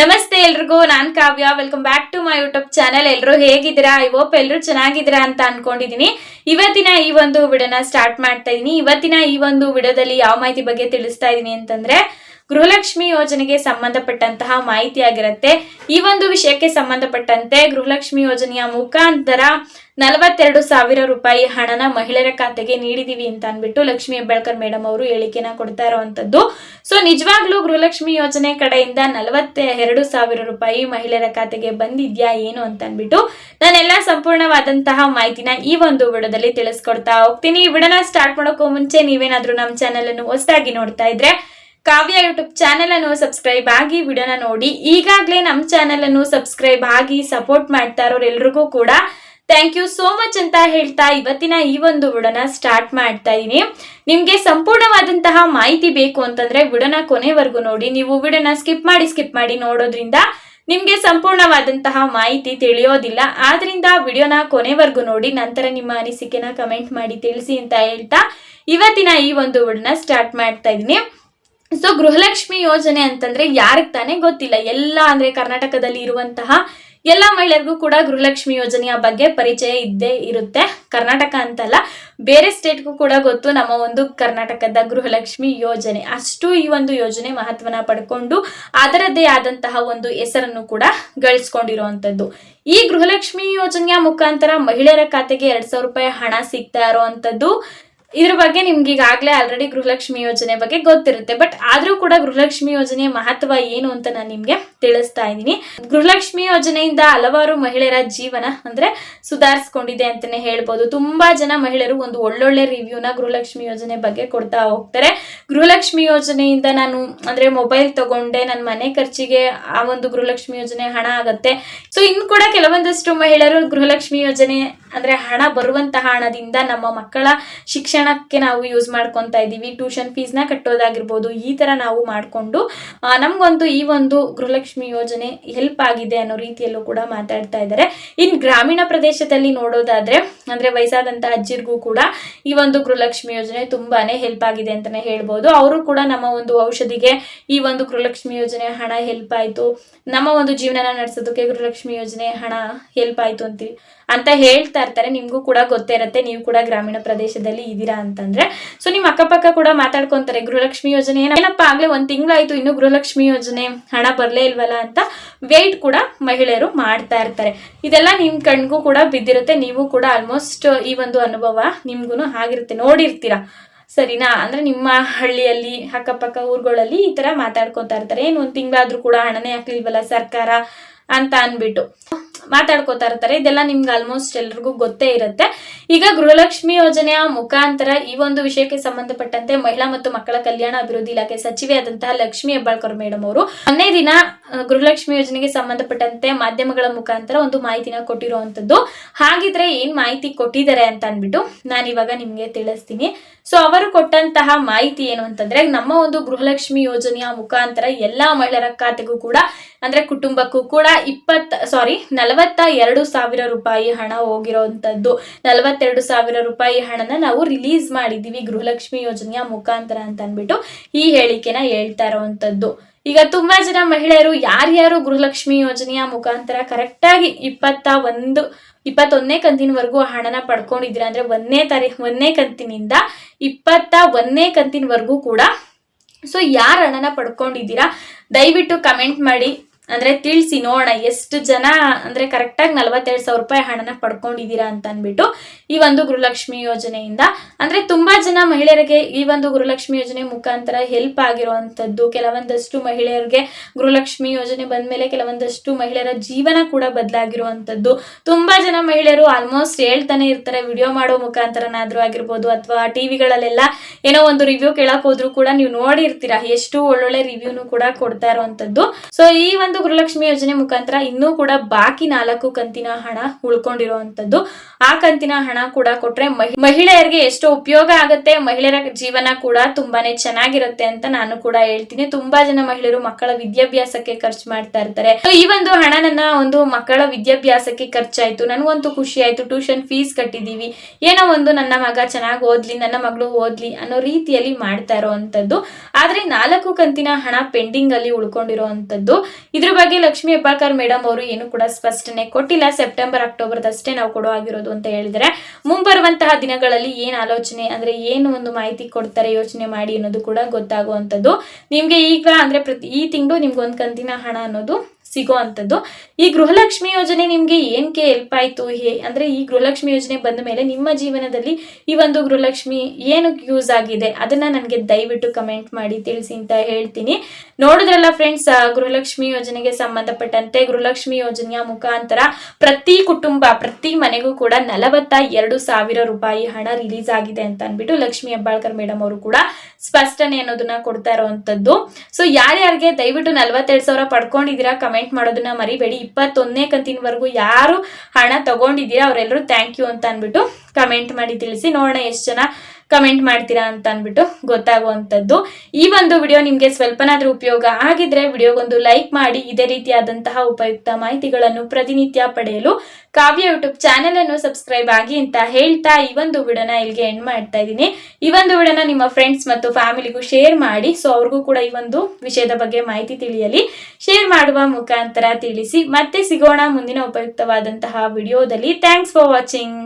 ನಮಸ್ತೆ ಎಲ್ರಿಗೂ, ನಾನ್ Kavya. Welcome back to my YouTube channel ಎಲ್ಲರೂ ಹೇಗಿದ್ದೀರಾ? ಐ ಹೋಪ್ ಎಲ್ಲರೂ ಚೆನ್ನಾಗಿದ್ದೀರಾ ಅಂತ ಅನ್ಕೊಂಡಿದೀನಿ. ಇವತ್ತಿನ ಈ ಒಂದು ವಿಡಿಯೋನ ಸ್ಟಾರ್ಟ್ ಮಾಡ್ತಾ ಇದೀನಿ. ಇವತ್ತಿನ ಈ ಒಂದು ವಿಡಿಯೋದಲ್ಲಿ ಯಾವ ಮಾಹಿತಿ ಬಗ್ಗೆ ತಿಳಿಸ್ತಾ ಇದೀನಿ ಅಂತಂದ್ರೆ, ಗೃಹಲಕ್ಷ್ಮಿ ಯೋಜನೆಗೆ ಸಂಬಂಧಪಟ್ಟಂತಹ ಮಾಹಿತಿ ಆಗಿರುತ್ತೆ. ಈ ಒಂದು ವಿಷಯಕ್ಕೆ ಸಂಬಂಧಪಟ್ಟಂತೆ ಗೃಹಲಕ್ಷ್ಮಿ ಯೋಜನೆಯ ಮುಖಾಂತರ ನಲವತ್ತೆರಡು ಸಾವಿರ ರೂಪಾಯಿ ಹಣನ ಮಹಿಳೆಯರ ಖಾತೆಗೆ ನೀಡಿದೀವಿ ಅಂತ ಅಂದ್ಬಿಟ್ಟು ಲಕ್ಷ್ಮಿ ಹೆಬ್ಬಾಳ್ಕರ್ ಮೇಡಮ್ ಅವರು ಹೇಳಿಕೆನ ಕೊಡ್ತಾ ಇರುವಂತದ್ದು ಸೊ ನಿಜವಾಗ್ಲೂ ಗೃಹಲಕ್ಷ್ಮಿ ಯೋಜನೆ ಕಡೆಯಿಂದ ನಲವತ್ತ ಎರಡು ಸಾವಿರ ರೂಪಾಯಿ ಮಹಿಳೆಯರ ಖಾತೆಗೆ ಬಂದಿದ್ಯಾ ಏನು ಅಂತ ಅಂದ್ಬಿಟ್ಟು ನಾನೆಲ್ಲ ಸಂಪೂರ್ಣವಾದಂತಹ ಮಾಹಿತಿನ ಈ ಒಂದು ವಿಡಿಯೋದಲ್ಲಿ ತಿಳಿಸ್ಕೊಡ್ತಾ ಹೋಗ್ತೀನಿ. ಈ ಸ್ಟಾರ್ಟ್ ಮಾಡೋಕ್ಕೂ ಮುಂಚೆ ನೀವೇನಾದ್ರೂ ನಮ್ಮ ಚಾನೆಲ್ ಅನ್ನು ಹೊಸದಾಗಿ ನೋಡ್ತಾ ಇದ್ರೆ ಕಾವ್ಯ ಯೂಟ್ಯೂಬ್ ಚಾನೆಲ್ ಅನ್ನು ಸಬ್ಸ್ಕ್ರೈಬ್ ಆಗಿ ವಿಡಿಯೋನ ನೋಡಿ. ಈಗಾಗಲೇ ನಮ್ಮ ಚಾನೆಲ್ ಅನ್ನು ಸಬ್ಸ್ಕ್ರೈಬ್ ಆಗಿ ಸಪೋರ್ಟ್ ಮಾಡ್ತಾ ಇರೋರು ಎಲ್ರಿಗೂ ಕೂಡ ಥ್ಯಾಂಕ್ ಯು ಸೋ ಮಚ್ ಅಂತ ಹೇಳ್ತಾ ಇವತ್ತಿನ ಈ ಒಂದು ಉಡನ ಸ್ಟಾರ್ಟ್ ಮಾಡ್ತಾ ಇದ್ದೀನಿ ನಿಮ್ಗೆ ಸಂಪೂರ್ಣವಾದಂತಹ ಮಾಹಿತಿ ಬೇಕು ಅಂತಂದ್ರೆ ಉಡನ ಕೊನೆವರೆಗೂ ನೋಡಿ. ನೀವು ಉಡನ ಸ್ಕಿಪ್ ಮಾಡಿ ಸ್ಕಿಪ್ ಮಾಡಿ ನೋಡೋದ್ರಿಂದ ನಿಮ್ಗೆ ಸಂಪೂರ್ಣವಾದಂತಹ ಮಾಹಿತಿ ತಿಳಿಯೋದಿಲ್ಲ. ಆದ್ರಿಂದ ವಿಡಿಯೋನ ಕೊನೆವರೆಗೂ ನೋಡಿ, ನಂತರ ನಿಮ್ಮ ಅನಿಸಿಕೆನ ಕಮೆಂಟ್ ಮಾಡಿ ತಿಳಿಸಿ ಅಂತ ಹೇಳ್ತಾ ಇವತ್ತಿನ ಈ ಒಂದು ಉಡನ ಸ್ಟಾರ್ಟ್ ಮಾಡ್ತಾ ಇದ್ದೀನಿ ಸೊ ಗೃಹಲಕ್ಷ್ಮಿ ಯೋಜನೆ ಅಂತಂದ್ರೆ ಯಾರಿಗೆ ತಾನೇ ಗೊತ್ತಿಲ್ಲ. ಎಲ್ಲ ಅಂದ್ರೆ ಕರ್ನಾಟಕದಲ್ಲಿ ಇರುವಂತಹ ಎಲ್ಲ ಮಹಿಳೆಯರಿಗೂ ಕೂಡ ಗೃಹಲಕ್ಷ್ಮಿ ಯೋಜನೆಯ ಬಗ್ಗೆ ಪರಿಚಯ ಇದ್ದೇ ಇರುತ್ತೆ. ಕರ್ನಾಟಕ ಅಂತಲ್ಲ, ಬೇರೆ ಸ್ಟೇಟ್ಗೂ ಕೂಡ ಗೊತ್ತು ನಮ್ಮ ಒಂದು ಕರ್ನಾಟಕದ ಗೃಹಲಕ್ಷ್ಮಿ ಯೋಜನೆ. ಅಷ್ಟು ಈ ಒಂದು ಯೋಜನೆ ಮಹತ್ವನ ಪಡ್ಕೊಂಡು ಅದರದ್ದೇ ಆದಂತಹ ಒಂದು ಹೆಸರನ್ನು ಕೂಡ ಗಳಿಸ್ಕೊಂಡಿರುವಂಥದ್ದು. ಈ ಗೃಹಲಕ್ಷ್ಮಿ ಯೋಜನೆಯ ಮುಖಾಂತರ ಮಹಿಳೆಯರ ಖಾತೆಗೆ ಎರಡ್ ಸಾವಿರ ರೂಪಾಯಿ ಹಣ ಸಿಗ್ತಾ ಇರುವಂತದ್ದು ಇದ್ರ ಬಗ್ಗೆ ನಿಮ್ಗೆ ಈಗಾಗಲೇ ಆಲ್ರೆಡಿ ಗೃಹಲಕ್ಷ್ಮಿ ಯೋಜನೆ ಬಗ್ಗೆ ಗೊತ್ತಿರುತ್ತೆ. ಬಟ್ ಆದ್ರೂ ಕೂಡ ಗೃಹಲಕ್ಷ್ಮಿ ಯೋಜನೆಯ ಮಹತ್ವ ಏನು ಅಂತ ನಾನು ನಿಮ್ಗೆ ತಿಳಿಸ್ತಾ ಇದ್ದೀನಿ. ಗೃಹಲಕ್ಷ್ಮಿ ಯೋಜನೆಯಿಂದ ಹಲವಾರು ಮಹಿಳೆಯರ ಜೀವನ ಅಂದ್ರೆ ಸುಧಾರಿಸ್ಕೊಂಡಿದೆ ಅಂತಾನೆ ಹೇಳ್ಬೋದು. ತುಂಬಾ ಜನ ಮಹಿಳೆಯರು ಒಂದು ಒಳ್ಳೊಳ್ಳೆ ರಿವ್ಯೂನ ಗೃಹಲಕ್ಷ್ಮಿ ಯೋಜನೆ ಬಗ್ಗೆ ಕೊಡ್ತಾ ಹೋಗ್ತಾರೆ. ಗೃಹಲಕ್ಷ್ಮಿ ಯೋಜನೆಯಿಂದ ನಾನು ಅಂದ್ರೆ ಮೊಬೈಲ್ ತಗೊಂಡೆ ನನ್ನ ಮನೆ ಖರ್ಚಿಗೆ ಆ ಒಂದು ಗೃಹಲಕ್ಷ್ಮಿ ಯೋಜನೆ ಹಣ ಆಗತ್ತೆ. ಸೊ ಇನ್ನು ಕೂಡ ಕೆಲವೊಂದಷ್ಟು ಮಹಿಳೆಯರು ಗೃಹಲಕ್ಷ್ಮಿ ಯೋಜನೆ ಅಂದ್ರೆ ಹಣ ಬರುವಂತಹ ಹಣದಿಂದ ನಮ್ಮ ಮಕ್ಕಳ ಶಿಕ್ಷಣಕ್ಕೆ ನಾವು ಯೂಸ್ ಮಾಡ್ಕೊತಾ ಇದ್ದೀವಿ ಟ್ಯೂಷನ್ ಫೀಸ್ನ ಕಟ್ಟೋದಾಗಿರ್ಬೋದು, ಈ ತರ ನಾವು ಮಾಡಿಕೊಂಡು ನಮ್ಗೊಂದು ಈ ಒಂದು ಗೃಹಲಕ್ಷ್ಮಿ ಯೋಜನೆ ಹೆಲ್ಪ್ ಆಗಿದೆ ಅನ್ನೋ ರೀತಿಯಲ್ಲೂ ಕೂಡ ಮಾತಾಡ್ತಾ ಇದ್ದಾರೆ. ಇನ್ನು ಗ್ರಾಮೀಣ ಪ್ರದೇಶದಲ್ಲಿ ನೋಡೋದಾದ್ರೆ, ಅಂದ್ರೆ ವಯಸ್ಸಾದಂಥ ಅಜ್ಜಿರ್ಗೂ ಕೂಡ ಈ ಒಂದು ಗೃಹಲಕ್ಷ್ಮಿ ಯೋಜನೆ ತುಂಬಾನೇ ಹೆಲ್ಪ್ ಆಗಿದೆ ಅಂತಾನೆ ಹೇಳ್ಬೋದು. ಅವರು ಕೂಡ ನಮ್ಮ ಒಂದು ಔಷಧಿಗೆ ಈ ಒಂದು ಗೃಹಲಕ್ಷ್ಮಿ ಯೋಜನೆ ಹಣ ಹೆಲ್ಪ್ ಆಯ್ತು. ನಮ್ಮ ಒಂದು ಜೀವನನ ನಡೆಸೋದಕ್ಕೆ ಗೃಹಲಕ್ಷ್ಮಿ ಯೋಜನೆ ಹಣ ಹೆಲ್ಪ್ ಆಯ್ತು ಅಂತೀವಿ. ಅಂತ ಹೇಳ್ತಾ ಇರ್ತಾರೆ. ನಿಮ್ಗೂ ಕೂಡ ಗೊತ್ತೇ ಇರುತ್ತೆ. ನೀವು ಕೂಡ ಗ್ರಾಮೀಣ ಪ್ರದೇಶದಲ್ಲಿ ಇದ್ದೀರಾ ಅಂತಂದ್ರೆ. ಸೊ ನಿಮ್ಮ ಅಕ್ಕಪಕ್ಕ ಕೂಡ ಮಾತಾಡ್ಕೊಂತಾರೆ, ಗೃಹಲಕ್ಷ್ಮಿ ಯೋಜನೆ ಏನ- ಏನಪ್ಪ ಆಗ್ಲೇ ಒಂದ್ ತಿಂಗಳಾಯ್ತು, ಇನ್ನು ಗೃಹಲಕ್ಷ್ಮಿ ಯೋಜನೆ ಹಣ ಬರಲೇ ಇಲ್ವಲ್ಲ ಅಂತ ವೇಟ್ ಕೂಡ ಮಹಿಳೆಯರು ಮಾಡ್ತಾ ಇರ್ತಾರೆ. ಇದೆಲ್ಲ ನಿಮ್ ಕಣ್ಗೂ ಕೂಡ ಬಿದ್ದಿರುತ್ತೆ. ನೀವು ಕೂಡ ಆಲ್ಮೋಸ್ಟ್ ಈ ಒಂದು ಅನುಭವ ನಿಮ್ಗೂ ಆಗಿರುತ್ತೆ. ನೋಡಿರ್ತೀರಾ? ಸರಿನಾ? ಅಂದ್ರೆ ನಿಮ್ಮ ಹಳ್ಳಿಯಲ್ಲಿ, ಅಕ್ಕಪಕ್ಕ ಊರುಗಳಲ್ಲಿ ಈ ತರ ಮಾತಾಡ್ಕೊತಾ ಇರ್ತಾರೆ. ಏನು ಒಂದ್ ತಿಂಗಳಾದ್ರೂ ಕೂಡ ಹಣನೇ ಹಾಕ್ಲಿಲ್ವಲ್ಲ ಸರ್ಕಾರ ಅಂತ ಅನ್ಬಿಟ್ಟು. ಮಾತಾಡ್ಕೋತಾ ಇರ್ತಾರೆ. ಇದೆಲ್ಲ ನಿಮ್ಗೆ ಆಲ್ಮೋಸ್ಟ್ ಎಲ್ರಿಗೂ ಗೊತ್ತೇ ಇರುತ್ತೆ. ಈಗ ಗೃಹಲಕ್ಷ್ಮಿ ಯೋಜನೆಯ ಮುಖಾಂತರ ಈ ಒಂದು ವಿಷಯಕ್ಕೆ ಸಂಬಂಧಪಟ್ಟಂತೆ ಮಹಿಳಾ ಮತ್ತು ಮಕ್ಕಳ ಕಲ್ಯಾಣ ಅಭಿವೃದ್ಧಿ ಇಲಾಖೆ ಸಚಿವೆಯಾದಂತಹ ಲಕ್ಷ್ಮಿ ಹೆಬ್ಬಾಳ್ಕರ್ ಮೇಡಮ್ ಅವರು ಮೊನ್ನೆ ದಿನ ಗೃಹಲಕ್ಷ್ಮಿ ಯೋಜನೆಗೆ ಸಂಬಂಧಪಟ್ಟಂತೆ ಮಾಧ್ಯಮಗಳ ಮುಖಾಂತರ ಒಂದು ಮಾಹಿತಿನ ಕೊಟ್ಟಿರುವಂತದ್ದು ಹಾಗಿದ್ರೆ ಏನ್ ಮಾಹಿತಿ ಕೊಟ್ಟಿದ್ದಾರೆ ಅಂತ ಅಂದ್ಬಿಟ್ಟು ನಾನು ಇವಾಗ ನಿಮ್ಗೆ ತಿಳಿಸ್ತೀನಿ. ಸೊ ಅವರು ಕೊಟ್ಟಂತಹ ಮಾಹಿತಿ ಏನು ಅಂತಂದ್ರೆ, ನಮ್ಮ ಒಂದು ಗೃಹಲಕ್ಷ್ಮಿ ಯೋಜನೆಯ ಮುಖಾಂತರ ಎಲ್ಲಾ ಮಹಿಳೆಯರ ಖಾತೆಗೂ ಕೂಡ ಅಂದ್ರೆ ಕುಟುಂಬಕ್ಕೂ ಕೂಡ ಇಪ್ಪತ್ತ ಸಾರಿ ನಲವತ್ತ ಎರಡು ಸಾವಿರ ರೂಪಾಯಿ ಹಣ ಹೋಗಿರೋಂಥದ್ದು. ನಲವತ್ತೆರಡು ಸಾವಿರ ರೂಪಾಯಿ ಹಣನ ನಾವು ರಿಲೀಸ್ ಮಾಡಿದೀವಿ ಗೃಹಲಕ್ಷ್ಮಿ ಯೋಜನೆಯ ಮುಖಾಂತರ ಅಂತ ಅಂದ್ಬಿಟ್ಟು ಈ ಹೇಳಿಕೆನ ಹೇಳ್ತಾ ಇರೋವಂಥದ್ದು ಈಗ ತುಂಬಾ ಜನ ಮಹಿಳೆಯರು ಯಾರ್ಯಾರು ಗೃಹಲಕ್ಷ್ಮಿ ಯೋಜನೆಯ ಮುಖಾಂತರ ಕರೆಕ್ಟಾಗಿ ಇಪ್ಪತ್ತ ಒಂದು, ಇಪ್ಪತ್ತೊಂದನೇ ಕಂತಿನವರೆಗೂ ಹಣನ ಪಡ್ಕೊಂಡಿದ್ದೀರಾ ಅಂದ್ರೆ ಒಂದನೇ ತಾರೀಕು ಒಂದನೇ ಕಂತಿನಿಂದ ಇಪ್ಪತ್ತ ಒಂದನೇ ಕಂತಿನವರೆಗೂ ಕೂಡ. ಸೊ ಯಾರು ಹಣನ ಪಡ್ಕೊಂಡಿದ್ದೀರಾ? ದಯವಿಟ್ಟು ಕಮೆಂಟ್ ಮಾಡಿ. ಅಂದ್ರೆ ತಿಳಿಸಿ ನೋಡೋಣ, ಎಷ್ಟು ಜನ ಅಂದ್ರೆ ಕರೆಕ್ಟಾಗಿ ನಲವತ್ತೆರಡು ಸಾವಿರ ರೂಪಾಯಿ ಹಣನ ಪಡ್ಕೊಂಡಿದ್ದೀರಾ ಅಂತ ಅಂದ್ಬಿಟ್ಟು ಈ ಒಂದು ಗೃಹಲಕ್ಷ್ಮಿ ಯೋಜನೆಯಿಂದ, ಅಂದ್ರೆ ತುಂಬಾ ಜನ ಮಹಿಳೆಯರಿಗೆ ಈ ಒಂದು ಗೃಹಲಕ್ಷ್ಮಿ ಯೋಜನೆ ಮುಖಾಂತರ ಹೆಲ್ಪ್ ಆಗಿರುವಂತದ್ದು ಕೆಲವೊಂದಷ್ಟು ಮಹಿಳೆಯರಿಗೆ ಗೃಹಲಕ್ಷ್ಮಿ ಯೋಜನೆ ಬಂದ್ಮೇಲೆ ಕೆಲವೊಂದಷ್ಟು ಮಹಿಳೆಯರ ಜೀವನ ಕೂಡ ಬದಲಾಗಿರುವಂತದ್ದು ತುಂಬಾ ಜನ ಮಹಿಳೆಯರು ಆಲ್ಮೋಸ್ಟ್ ಹೇಳ್ತಾನೆ ಇರ್ತಾರೆ ವಿಡಿಯೋ ಮಾಡೋ ಮುಖಾಂತರನಾದ್ರೂ ಆಗಿರ್ಬೋದು ಅಥವಾ ಟಿವಿಗಳಲ್ಲೆಲ್ಲ ಏನೋ ಒಂದು ರಿವ್ಯೂ ಕೇಳಕ್ ಹೋದ್ರು ಕೂಡ ನೀವು ನೋಡಿರ್ತೀರಾ, ಎಷ್ಟು ಒಳ್ಳೊಳ್ಳೆ ರಿವ್ಯೂನು ಕೂಡ ಕೊಡ್ತಾ ಇರುವಂತದ್ದು ಸೊ ಈ ಗೃಹಲಕ್ಷ್ಮಿ ಯೋಜನೆ ಮುಖಾಂತರ ಇನ್ನೂ ಕೂಡ ಬಾಕಿ ನಾಲ್ಕು ಕಂತಿನ ಹಣ ಉಳ್ಕೊಂಡಿರುವಂತದ್ದು ಆ ಕಂತಿನ ಹಣ ಕೂಡ ಕೊಟ್ರೆ ಮಹಿ- ಮಹಿಳೆಯರಿಗೆ ಎಷ್ಟು ಉಪಯೋಗ ಆಗುತ್ತೆ, ಮಹಿಳೆಯರ ಜೀವನ ಕೂಡ ತುಂಬಾನೇ ಚೆನ್ನಾಗಿರುತ್ತೆ ಅಂತ ನಾನು ಕೂಡ ಹೇಳ್ತೀನಿ. ತುಂಬಾ ಜನ ಮಹಿಳೆಯರು ಮಕ್ಕಳ ವಿದ್ಯಾಭ್ಯಾಸಕ್ಕೆ ಖರ್ಚು ಮಾಡ್ತಾ ಇರ್ತಾರೆ. ಈ ಒಂದು ಹಣ ನನ್ನ ಒಂದು ಮಕ್ಕಳ ವಿದ್ಯಾಭ್ಯಾಸಕ್ಕೆ ಖರ್ಚಾಯ್ತು. ನನಗಂತೂ ಖುಷಿ ಆಯ್ತು. ಟ್ಯೂಷನ್ ಫೀಸ್ ಕಟ್ಟಿದೀವಿ. ಏನೋ ಒಂದು ನನ್ನ ಮಗ ಚೆನ್ನಾಗಿ ಓದ್ಲಿ, ನನ್ನ ಮಗಳು ಓದ್ಲಿ ಅನ್ನೋ ರೀತಿಯಲ್ಲಿ ಮಾಡ್ತಾ ಇರೋವಂಥದ್ದು. ಆದ್ರೆ ನಾಲ್ಕು ಕಂತಿನ ಹಣ ಪೆಂಡಿಂಗ್ ಅಲ್ಲಿ ಉಳ್ಕೊಂಡಿರುವಂತದ್ದು ಇದ್ರ ಇದ್ರ ಬಗ್ಗೆ ಲಕ್ಷ್ಮಿ ಹೆಬ್ಬಾಳ್ಕರ್ ಮೇಡಮ್ ಅವರು ಏನು ಕೂಡ ಸ್ಪಷ್ಟನೆ ಕೊಟ್ಟಿಲ್ಲ. ಸೆಪ್ಟೆಂಬರ್, ಅಕ್ಟೋಬರ್ದಷ್ಟೇ ನಾವು ಕೊಡೋ ಆಗಿರೋದು ಅಂತ ಹೇಳಿದ್ರೆ ಮುಂಬರುವಂತಹ ದಿನಗಳಲ್ಲಿ ಏನು ಆಲೋಚನೆ ಅಂದ್ರೆ ಏನು ಒಂದು ಮಾಹಿತಿ ಕೊಡ್ತಾರೆ ಯೋಚನೆ ಮಾಡಿ ಅನ್ನೋದು ಕೂಡ ಗೊತ್ತಾಗುವಂಥದ್ದು. ನಿಮ್ಗೆ ಈಗ ಅಂದ್ರೆ ಪ್ರತಿ ಈ ತಿಂಗಳು ನಿಮ್ಗೆ ಒಂದು ಕಂತಿನ ಹಣ ಅನ್ನೋದು ಸಿಗೋ ಅಂಥದ್ದು ಈ ಗೃಹಲಕ್ಷ್ಮಿ ಯೋಜನೆ ನಿಮಗೆ ಏನಕ್ಕೆ ಹೆಲ್ಪ್ ಆಯಿತು? ಹೇ, ಅಂದರೆ ಈ ಗೃಹಲಕ್ಷ್ಮಿ ಯೋಜನೆ ಬಂದ ಮೇಲೆ ನಿಮ್ಮ ಜೀವನದಲ್ಲಿ ಈ ಒಂದು ಗೃಹಲಕ್ಷ್ಮಿ ಏನಕ್ಕೆ ಯೂಸ್ ಆಗಿದೆ? ಅದನ್ನು ನನಗೆ ದಯವಿಟ್ಟು ಕಮೆಂಟ್ ಮಾಡಿ ತಿಳಿಸಿ ಅಂತ ಹೇಳ್ತೀನಿ. ನೋಡಿದ್ರಲ್ಲ ಫ್ರೆಂಡ್ಸ್ ಗೃಹಲಕ್ಷ್ಮಿ ಯೋಜನೆಗೆ ಸಂಬಂಧಪಟ್ಟಂತೆ ಗೃಹಲಕ್ಷ್ಮಿ ಯೋಜನೆಯ ಮುಖಾಂತರ ಪ್ರತಿ ಕುಟುಂಬ, ಪ್ರತಿ ಮನೆಗೂ ಕೂಡ ನಲವತ್ತ ಎರಡು ಸಾವಿರ ರೂಪಾಯಿ ಹಣ ರಿಲೀಸ್ ಆಗಿದೆ ಅಂತ ಅಂದ್ಬಿಟ್ಟು ಲಕ್ಷ್ಮಿ ಹೆಬ್ಬಾಳ್ಕರ್ ಮೇಡಮ್ ಅವರು ಕೂಡ ಸ್ಪಷ್ಟನೆ ಅನ್ನೋದನ್ನ ಕೊಡ್ತಾ ಇರುವಂತದ್ದು ಸೊ ಯಾರ್ಯಾರಿಗೆ ದಯವಿಟ್ಟು ನಲ್ವತ್ತೆರಡು ಸಾವಿರ ಪಡ್ಕೊಂಡಿದ್ದೀರಾ ಕಮೆಂಟ್ ಮಾಡೋದನ್ನ ಮರಿಬೇಡಿ. ಇಪ್ಪತ್ತೊಂದನೇ ಕಂತಿನವರೆಗೂ ಯಾರು ಹಣ ತಗೊಂಡಿದ್ದೀರಾ, ಅವರೆಲ್ಲರೂ ಥ್ಯಾಂಕ್ ಯು ಅಂತ ಅಂದ್ಬಿಟ್ಟು ಕಮೆಂಟ್ ಮಾಡಿ ತಿಳಿಸಿ. ನೋಡೋಣ ಎಷ್ಟು ಜನ ಕಮೆಂಟ್ ಮಾಡ್ತೀರಾ ಅಂತ ಅಂದ್ಬಿಟ್ಟು ಗೊತ್ತಾಗುವಂಥದ್ದು. ಈ ಒಂದು ವಿಡಿಯೋ ನಿಮಗೆ ಸ್ವಲ್ಪನಾದ್ರೂ ಉಪಯೋಗ ಆಗಿದ್ರೆ ವಿಡಿಯೋಗೊಂದು ಲೈಕ್ ಮಾಡಿ, ಇದೇ ರೀತಿಯಾದಂತಹ ಉಪಯುಕ್ತ ಮಾಹಿತಿಗಳನ್ನು ಪ್ರತಿನಿತ್ಯ ಪಡೆಯಲು ಕಾವ್ಯ ಯೂಟ್ಯೂಬ್ ಚಾನೆಲ್ ಅನ್ನು ಸಬ್ಸ್ಕ್ರೈಬ್ ಆಗಿ ಅಂತ ಹೇಳ್ತಾ ಈ ಒಂದು ವಿಡಿಯೋನ ಇಲ್ಲಿಗೆ ಎಂಡ್ ಮಾಡ್ತಾ ಇದ್ದೀನಿ. ಈ ಒಂದು ವಿಡಿಯೋನ ನಿಮ್ಮ ಫ್ರೆಂಡ್ಸ್ ಮತ್ತು ಫ್ಯಾಮಿಲಿಗೂ ಶೇರ್ ಮಾಡಿ ಸೊ ಅವ್ರಿಗೂ ಕೂಡ ಈ ಒಂದು ವಿಷಯದ ಬಗ್ಗೆ ಮಾಹಿತಿ ತಿಳಿಯಲಿ. ಶೇರ್ ಮಾಡುವ ಮುಖಾಂತರ ತಿಳಿಸಿ. ಮತ್ತೆ ಸಿಗೋಣ ಮುಂದಿನ ಉಪಯುಕ್ತವಾದಂತಹ ವಿಡಿಯೋದಲ್ಲಿ. Thanks for watching